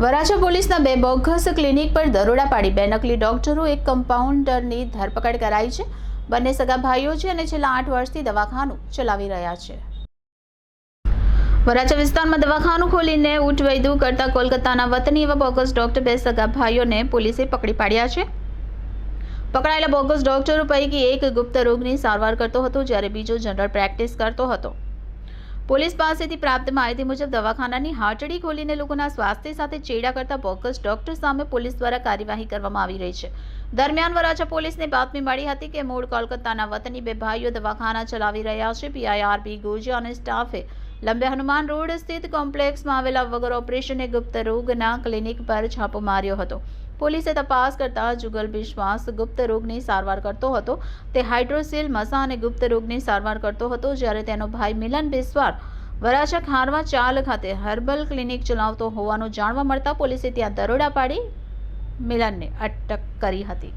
વરાછા પોલીસના બે bogus clinic પર દરોડા પાડી બે નકલી ડોક્ટરો એક કમ્પાઉન્ડરની ધરપકડ કરાઈ છે. બંને સગા ભાઈઓ છે અને છેલ્લા આઠ વર્ષથી દવાખાનું ચલાવી રહ્યા છે. વરાછા વિસ્તારમાં દવાખાનું ખોલીને ઉઠવૈદુ કરતા કોલકાતાના વતની એવા બોગસ ડોક્ટર બે સગા ભાઈઓને પોલીસે પકડી પાડ્યા છે. પકડાયેલા બોગસ ડોક્ટરો પૈકી એક ગુપ્ત રોગની સારવાર કરતો હતો, જ્યારે બીજો જનરલ પ્રેક્ટિસ કરતો હતો. પોલીસ પાસેથી પ્રાપ્ત માહિતી મુજબ દવાખાનાની હાટડી ખોલીને લોકોના સ્વાસ્થ્ય સાથે ચેડા કરતા બોકસ ડોક્ટર સામે પોલીસ દ્વારા કાર્યવાહી કરવામાં આવી રહી છે. દરમિયાન વરાછા પોલીસને બાતમી મળી હતી કે મૂળ કોલકાતાના વતની બે ભાઈઓ દવાખાના ચલાવી રહ્યા છે. પીઆઈઆરબી ગોજિયા અને સ્ટાફે લંબે હનુમાન રોડ સ્થિત કોમ્પ્લેક્સમાં આવેલા વગર ઓપરેશને ગુપ્ત રોગના ક્લિનિક પર છાપો માર્યો હતો. પોલીસે તપાસ કરતા જુગલ બિશ્વાસ ગુપ્ત રોગની સારવાર કરતો હતો. તે હાઇડ્રોસિલ મસા અને ગુપ્ત રોગની સારવાર કરતો હતો, જ્યારે તેનો ભાઈ મિલન બિસ્વાર વરાછા ખારવા ચાલ ખાતે હર્બલ ક્લિનિક ચલાવતો હોવાનું જાણવા મળતા પોલીસે ત્યાં દરોડા પાડી મિલનને અટક કરી હતી.